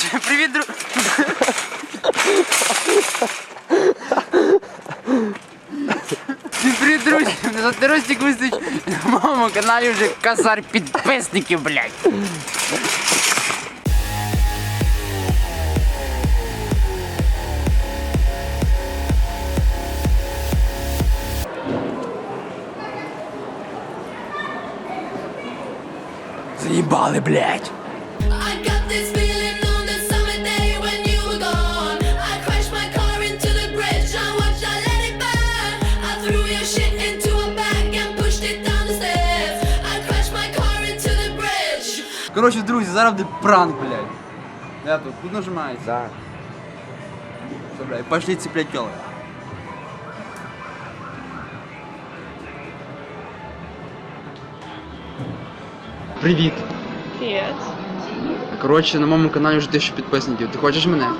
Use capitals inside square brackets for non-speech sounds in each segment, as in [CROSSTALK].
Привіт, друг. Всім привіт, друзі! Мене звати Ростик Висич. На моєму каналі вже косар підписників, блядь. Заїбали, блядь. Коротше, друзі, зараз буде пранк, блядь. Я тут, тут нажимається. Да. Все, блядь, пошли цеплять тело. Привіт. Привет. Коротше, на моєму каналі вже тисячу підписників. Ти хочеш мене?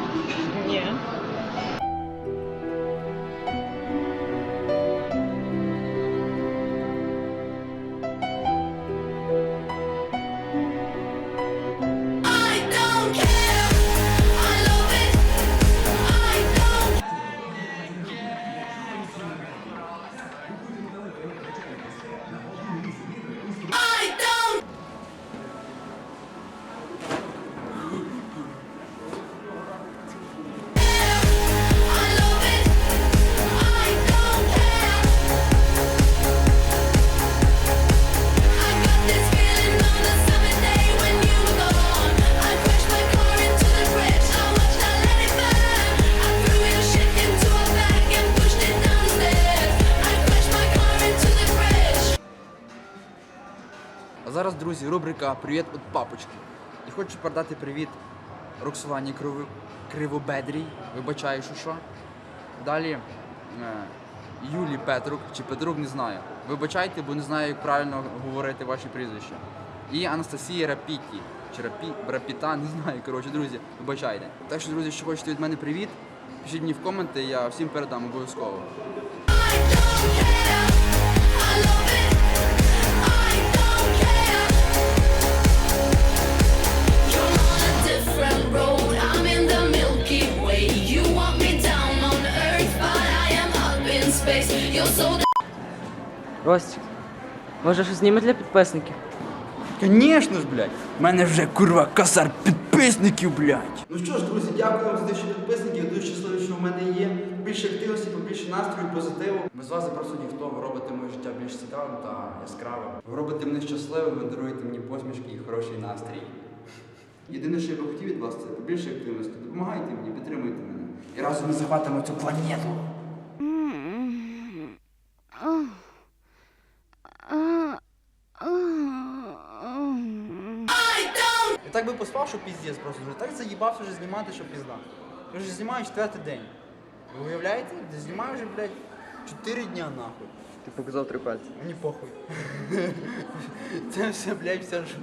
Зараз, друзі, рубрика Привіт від папочки. І хочу передати привіт Роксолані Криво... Кривобедрій. Вибачаю, що що. Далі е, Юлі Петрук чи Петрук, не знаю. Вибачайте, бо не знаю, як правильно говорити ваші прізвища. І Анастасія Рапіті. Чи Рапі... Рапіта, не знаю. Коротше, друзі, вибачайте. Так що, друзі, що хочете від мене привіт, пишіть мені в коменти, я всім передам обов'язково. I love it. Ростик, може щось зніме для підписників? Конечно ж, блядь. У мене вже курва косар підписників, блядь. Ну що ж, друзі, дякую вам за тисячу підписників. Дуже щасливий, що в мене є. Більше активності, побільше настрою, позитиву. Без вас я просто ніхто. Ви робите моє життя більш цікавим та яскравим. Ви робите мене щасливим, ви даруєте мені посмішки і хороший настрій. Єдине, що я би хотів від вас, це побільше активності. Допомагайте мені, підтримуйте мене. І разом ми захватимо цю планету. I don't Я так би поспав, що піздець просто вже так заїбався вже знімати, що пізда. Я вже знімаю четвертий день. Ви уявляєте? Я знімаю вже, блядь, чотири дня нахуй. Ти показав три пальці. Мені похуй. [LAUGHS] Це все, блядь, все ж.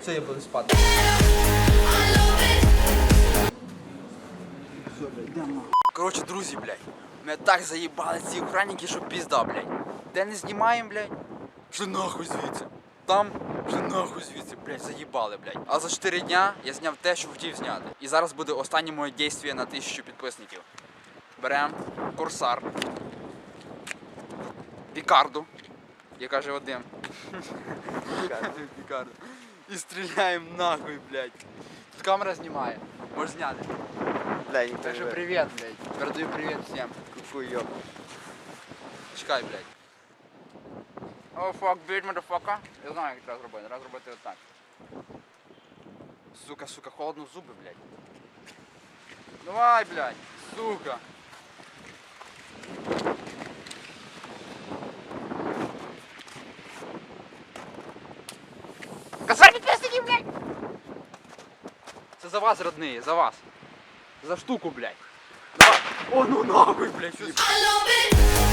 Все, я буду спати. I love it. Все, блядь, йдемо нахуй. Коротше, друзі, блядь, мене так заїбали ці охранники, що пізда, блядь. Де не знімаємо, блядь, що нахуй звідси. Там, що нахуй звідси, блядь, заїбали, блядь. А за 4 дня я зняв те, що хотів зняти. І зараз буде останнє моє дійство на тисячу підписників. Берем Корсар. Пікарду, як каже Вадим. [LAUGHS] Пікарду. І стріляємо нахуй, блядь. Тут камера знімає. Можеш зняти. Бля, ніхто Так що привіт, блядь. Передаю привіт всім. Хуйо. Чекай, блядь. О, фак, bitch, motherfucker. Я знаю, як треба зробити. Треба зробити отак. Сука, сука, холодно зуби, блядь. Давай, блядь, сука. Косарь підписників, блядь! Це за вас, родные, за вас. За штуку, блядь. Давай. О, ну нахуй, блядь. It.